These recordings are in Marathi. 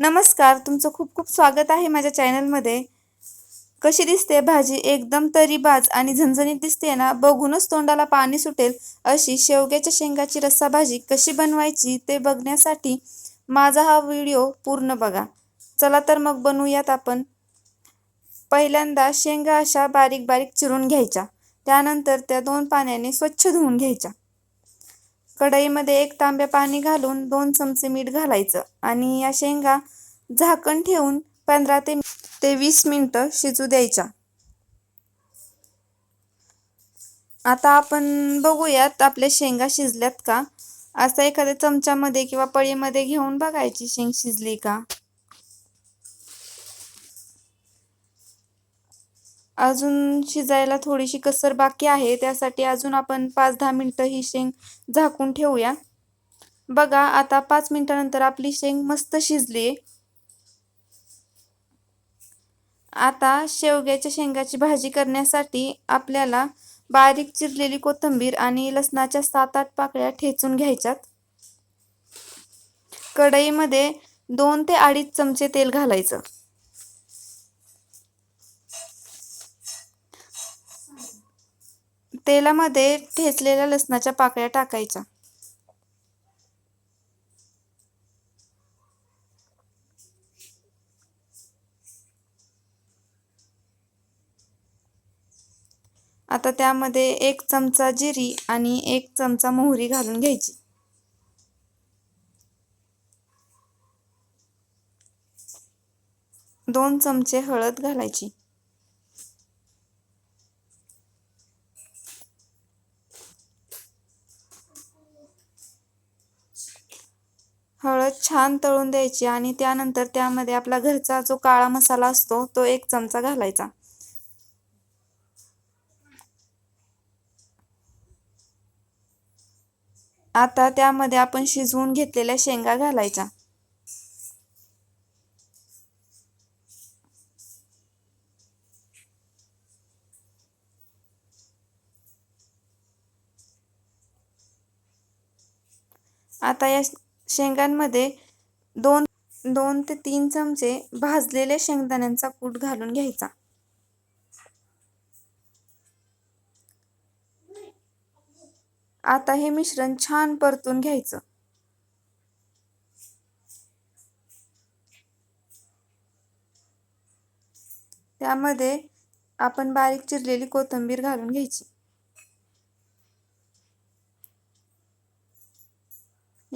नमस्कार तुमचं खूप खूप स्वागत आहे माझ्या चॅनलमध्ये. कशी दिसते भाजी? एकदम तरीबाज आणि झणझणीत दिसते ना? बघूनच तोंडाला पाणी सुटेल अशी शेवग्याच्या शेंगाची रस्सा भाजी कशी बनवायची ते बघण्यासाठी माझा हा व्हिडिओ पूर्ण बघा. चला तर मग बनवूयात आपण. पहिल्यांदा शेंगा अशा बारीक बारीक चिरून घ्यायच्या. त्यानंतर त्या दोन पाण्याने स्वच्छ धुवून घ्यायच्या. कढईमध्ये एक तांब्या पाणी घालून दोन चमचे मीठ घालायचं आणि या शेंगा झाकण ठेवून पंधरा ते ते वीस मिनटं शिजू द्यायच्या. आता आपण बघूयात आपल्या शेंगा शिजल्यात का? असं एखाद्या चमच्यामध्ये किंवा पळीमध्ये घेऊन बघायची शेंग शिजली का? अजून शिजायला थोडीशी कसर बाकी आहे त्यासाठी अजून आपण पाच दहा मिनटं ही शेंग झाकून ठेवूया. बघा आता पाच मिनिटानंतर आपली शेंग मस्त शिजली आता शेवग्याच्या शेंगाची भाजी करण्यासाठी आपल्याला बारीक चिरलेली कोथिंबीर आणि लसणाच्या सात आठ पाकळ्या ठेचून घ्यायच्यात. कढईमध्ये दोन ते अडीच चमचे तेल घालायचं. तेलामध्ये ठेचलेल्या लसणाच्या पाकळ्या टाकायच्या. आता त्यामध्ये एक चमचा जिरी आणि एक चमचा मोहरी घालून घ्यायची. दोन चमचे हळद घालायची. हळद छान तळून द्यायची आणि त्यानंतर त्यामध्ये आपला घरचा जो काळा मसाला असतो तो एक चमचा घालायचा. आता त्यामध्ये आपण शिजवून घेतलेल्या शेंगा घालायच्या. आता या शेंगांमध्ये दोन दोन ते तीन चमचे भाजलेल्या शेंगदाण्यांचा कूट घालून घ्यायचा. आता हे मिश्रण छान परतून घ्यायचं. त्यामध्ये आपण बारीक चिरलेली कोथिंबीर घालून घ्यायची.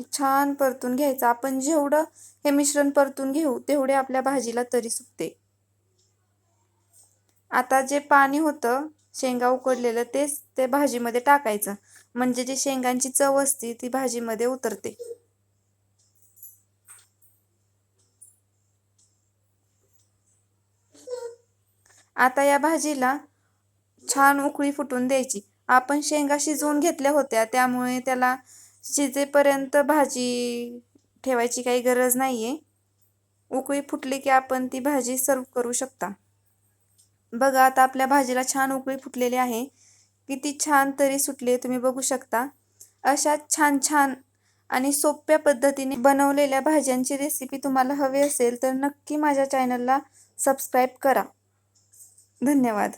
छान परतून घ्यायचं. आपण जेवढं हे मिश्रण परतून घेऊ तेवढे आपल्या भाजीला तरी सुटते आता जे पाणी होतं शेंगा उकडलेलं तेच ते भाजीमध्ये टाकायचं. म्हणजे जी शेंगांची चव असते ती भाजीमध्ये उतरते. आता या भाजीला छान उकळी फुटून द्यायची. आपण शेंगा शिजवून घेतल्या होत्या त्यामुळे त्याला शिजेपर्यंत भाजी ठेवायची काही गरज नाही आहे उकळी फुटली की आपण ती भाजी सर्व करू शकता. बघा आता आपल्या भाजीला छान उकळी फुटलेली आहे. किती छान तरी सुटले तुम्ही बघू शकता. अशा छान छान आणि सोप्या पद्धतीने बनवलेल्या भाज्यांची रेसिपी तुम्हाला हवी असेल तर नक्की माझ्या चॅनलला सबस्क्राईब करा. धन्यवाद.